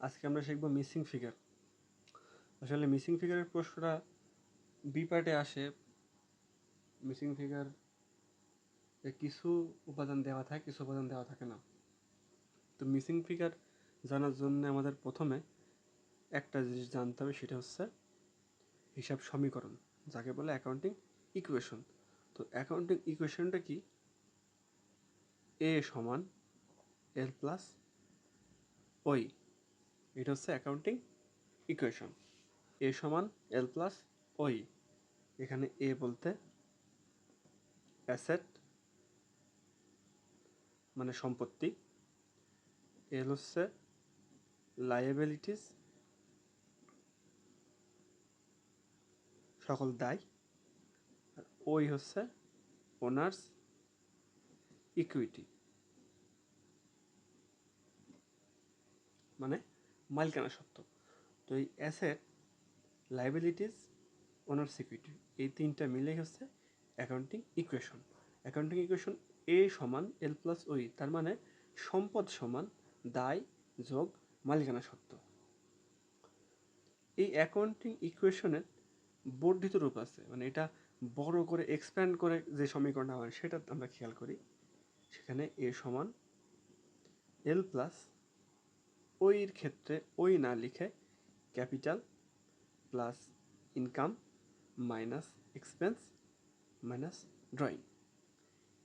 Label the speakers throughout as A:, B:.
A: আজকে আমরা শিখব মিসিং ফিগার আসলে মিসিং ফিগারের প্রশ্নটা বি পার্টে আসে। মিসিং ফিগার কিছু উপাদান দেওয়া থাকে, কিছু উপাদান দেওয়া থাকে না। তো মিসিং ফিগার জানার জন্য আমাদের প্রথমে একটা জিনিস জানতে হবে, সেটা হচ্ছে হিসাব সমীকরণ, যাকে বলে অ্যাকাউন্টিং ইকুয়েশন তো অ্যাকাউন্টিং ইকুয়েশনটা কি? এ সমান এল প্লাস ওই এটা হচ্ছে অ্যাকাউন্টিং ইকুয়েশন এ সমান এল প্লাস ওই এখানে এ বলতে অ্যাসেট মানে সম্পত্তি। এল হচ্ছে লাইবিলিটিস সকল দায়। আর ওই হচ্ছে ওনার্স ইকুইটি মানে মালিকানা সত্ত্ব তো এই অ্যাসেট লাইবিলিটিস ওনার সিকিউরিটি এই তিনটা মিলেই হচ্ছে accounting equation accounting equation A সমান এল প্লাস ওই তার মানে সম্পদ সমান দায় যোগ মালিকানা সত্ত্ব এই অ্যাকাউন্টিং ইকুয়েশনের বর্ধিত রূপ আছে মানে এটা বড় করে এক্সপ্যান্ড করে যে সমীকরণটা হয় সেটা আমরা খেয়াল করি। সেখানে এ সমান এল প্লাস ওইর ক্ষেত্রে ওই না লিখে capital plus income minus expense minus drawing.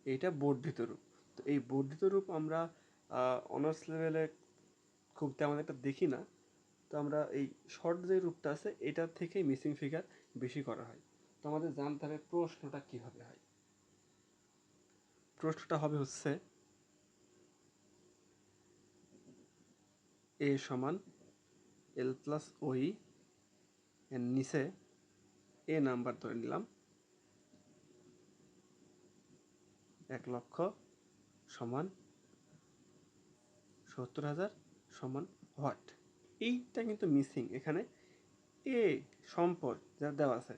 A: এইটা বর্ধিত রূপ। তো এই বর্ধিত রূপ আমরা অনার্স লেভেলে খুব তেমন একটা দেখি না। তো আমরা এই শর্ট যে রূপটা আছে এটার থেকেই মিসিং ফিগার বেশি করা হয়। তো আমাদের জানতে হবে প্রশ্নটা কীভাবে হয়। প্রশ্নটা হবে হচ্ছে এ সমান এল প্লাস ওই এর নিচে এ নাম্বার ধরে নিলাম। এক লক্ষ সমান সত্তর হাজার সমান হোয়াট এইটা কিন্তু মিসিং। এখানে এ সম্পদ যা দেওয়া আছে,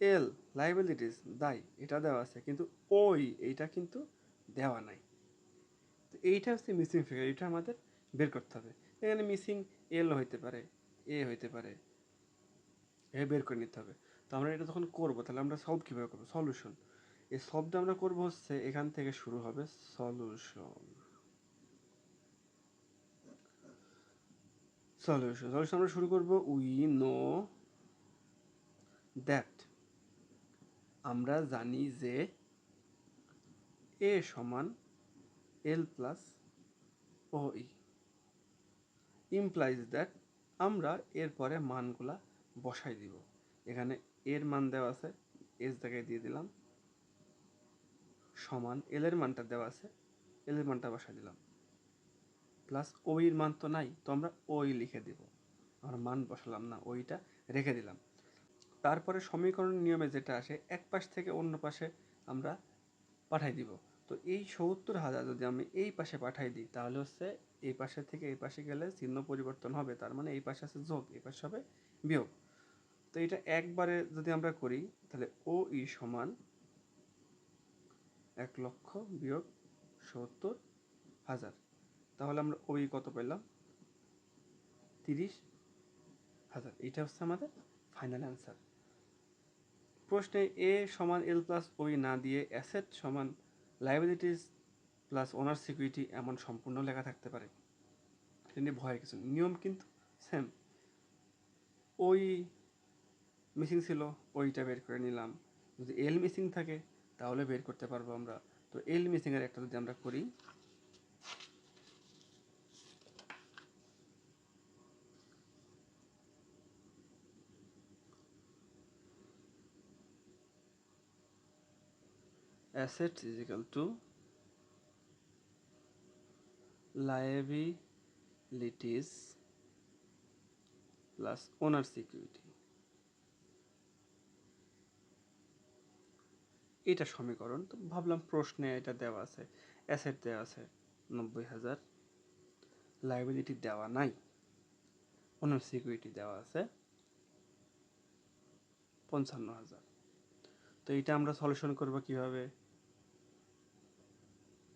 A: এল লাইবিলিটিস দায়, এটা দেওয়া আছে, কিন্তু ওই এইটা কিন্তু দেওয়া নাই। তো এইটা হচ্ছে মিসিং ফিগার এটা আমাদের বের করতে হবে। এখানে মিসিং এল হইতে পারে এ হইতে পারে। এ বের করে নিতে হবে। তো আমরা এটা যখন করব, তাহলে আমরা সলভ কীভাবে করব? সলিউশন এই সলভটা আমরা করব হচ্ছে, এখান থেকে শুরু হবে সলিউশন সলিউশন সলিউশন আমরা শুরু করব উই নো দ্যাট আমরা জানি যে এ সমান L plus O E implies that আমরা এরপরে মানগুলা বসাই দিব। এখানে এর মান দেওয়া আছে, এস জায়গায় দিয়ে দিলাম। সমান এল এর মানটা দেওয়া আছে এল এর মানটা বসাই দিলাম। প্লাস ওইর মান তো নাই, তো আমরা ওই লিখে দিব। আমরা মান বসালাম না ওইটা রেখে দিলাম। তারপরে সমীকরণ নিয়মে যেটা আসে, এক পাশ থেকে অন্য পাশে আমরা পাঠাই দিব। তো এই সত্তর হাজার যদি আমি এই পাশে পাঠাই দিই, তাহলে হচ্ছে এই পাশে থেকে এই পাশে গেলে চিহ্ন পরিবর্তন হবে, তার মানে এই পাশে আছে যোগ, এই পাশে হবে বিয়োগ। তো এটা একবারে যদি আমরা করি, তাহলে ও ই সমান এক লক্ষ বিয়োগ সত্তর হাজার। তাহলে আমরা ওই কত পেলাম? তিরিশ হাজার। এটা হচ্ছে আমাদের ফাইনাল অ্যান্সার প্রশ্নে এ সমান এল প্লাস ওই না দিয়ে অ্যাসেট সমান লাইবিলিটিস প্লাস ওনার সিকিউরিটি এমন সম্পূর্ণ লেখা থাকতে পারে। কিন্তু ভয়ের কিছু নিয়ম কিন্তু সেম ওই মিসিং ছিল, ওইটা বের করে নিলাম। যদি এল মিসিং থাকে, তাহলে বের করতে পারব আমরা। তো এল মিসিংয়ের একটা যদি আমরা করি assets is equal to liabilities plus owner security. এটা সমীকরণ, তো ভাবলাম প্রশ্নে এটা দেওয়া আছে অ্যাসেট দেওয়া আছে নব্বই হাজার লাইবিলিটি দেওয়া নাই ওনার সিকিউরিটি দেওয়া আছে পঞ্চান্ন হাজার। তো এটা আমরা সলিউশন করব কীভাবে?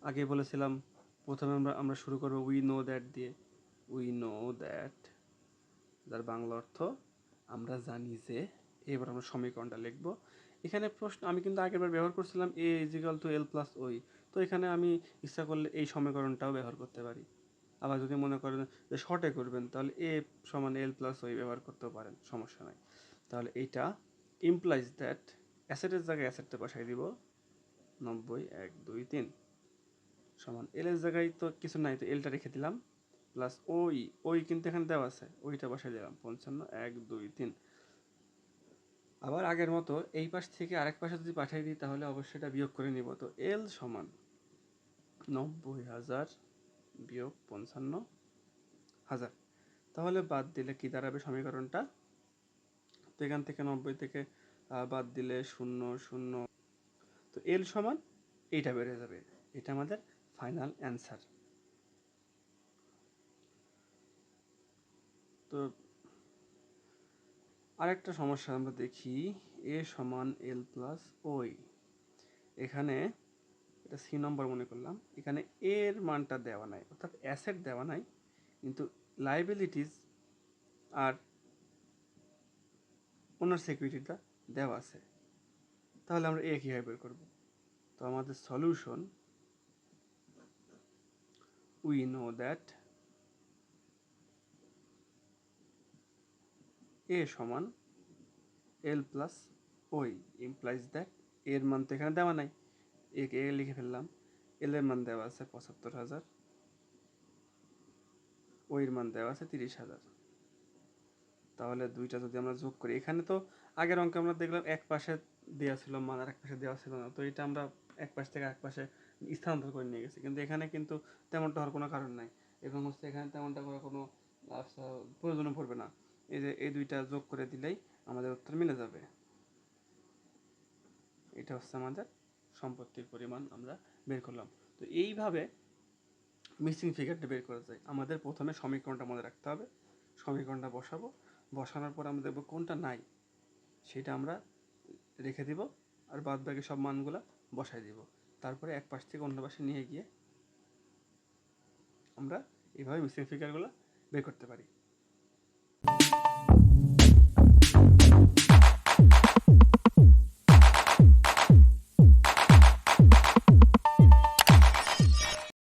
A: আগে বলেছিলাম প্রথমে আমরা আমরা শুরু করব উই নো দ্যাট দিয়ে। উই নো দ্যাট যার বাংলা অর্থ আমরা জানি যে, এবার আমরা সমীকরণটা লিখব। এখানে প্রশ্ন, আমি কিন্তু আগেরবার ব্যবহার করছিলাম A equal to L plus ওই তো এখানে আমি ইচ্ছা করলে এই সমীকরণটাও ব্যবহার করতে পারি। আবার যদি মনে করেন যে শর্টে করবেন, তাহলে এ সমান এল প্লাস ওই ব্যবহার করতেও পারেন, সমস্যা নাই। তাহলে এইটা ইমপ্লাইজ দ্যাট অ্যাসেটের জায়গায় অ্যাসেটটা বসাই দিব। নব্বই, এক, দুই, তিন। সমান। এল এর জায়গায় তো কিছু নাই, তো এলটা রেখে দিলাম। প্লাস ওই ওই কিন্তু এখানে দেওয়া আছে। ওইটা বসাই দিলাম। পঞ্চান্ন, এক, দুই, তিন। আবার আগের মতো এই পাশ থেকে আরেক পাশে যদি পাঠিয়ে দিই, তাহলে অবশ্যই এটা বিয়োগ করে নিব। তো এল সমান নব্বই হাজার বিয়োগ পঞ্চান্ন হাজার। তাহলে বাদ দিলে কি দাঁড়াবে সমীকরণটা? তো এখান থেকে নব্বই থেকে বাদ দিলে শূন্য শূন্য। তো এল সমান এইটা বেড়ে যাবে। এটা আমাদের ফাইনাল অ্যান্সার। তো আরেকটা সমস্যা আমরা দেখি, এ সমান এল প্লাস ওই। এখানে এটা সি নম্বর মনে করলাম, এখানে এর মানটা দেওয়া নাই, অর্থাৎ অ্যাসেট দেওয়া নাই, কিন্তু লাইবিলিটিস আর ওনার সিকিউরিটিটা দেওয়া আছে। তাহলে আমরা এ কীভাবে বের করব? তো আমাদের solution we know that A সমান L plus O E implies that এর মান তো এখানে দেওয়া নাই। এ এ লিখে ফেললাম। এল এর মান দেওয়া আছে পঁচাত্তর হাজার। ওইর মান দেওয়া আছে তিরিশ হাজার। তাহলে দুইটা যদি আমরা যোগ করি, এখানে তো আগের অঙ্কে আমরা দেখলাম এক পাশে দেওয়া ছিল মান আর এক পাশে দেওয়া ছিল না। তো এটা আমরা এক পাশ থেকে এক পাশে স্থানান্তর করে নিয়ে গেছি। কিন্তু এখানে কিন্তু তেমনটা হওয়ার কোনো কারণ নাই। এবং হচ্ছে এখানে তেমনটা করার কোনো প্রয়োজনও পড়বে না। এই যে এই দুইটা যোগ করে দিলেই আমাদের উত্তর মিলে যাবে। এটা হচ্ছে আমাদের সম্পত্তির পরিমাণ আমরা বের করলাম। তো এইভাবে মিসিং ফিগারটা বের করা যায়। আমাদের প্রথমে সমীকরণটা মনে রাখতে হবে। সমীকরণটা বসাবো। বসানোর পর আমরা দেখব কোনটা নাই। সেটা আমরা রেখে দিব। আর বাদ বাকি সব মানগুলা বসাই দিব। তারপরে এক পাশ থেকে অন্য পাশে নিয়ে গিয়ে আমরা এইভাবে মিসিং ফিগারগুলো বের করতে পারি।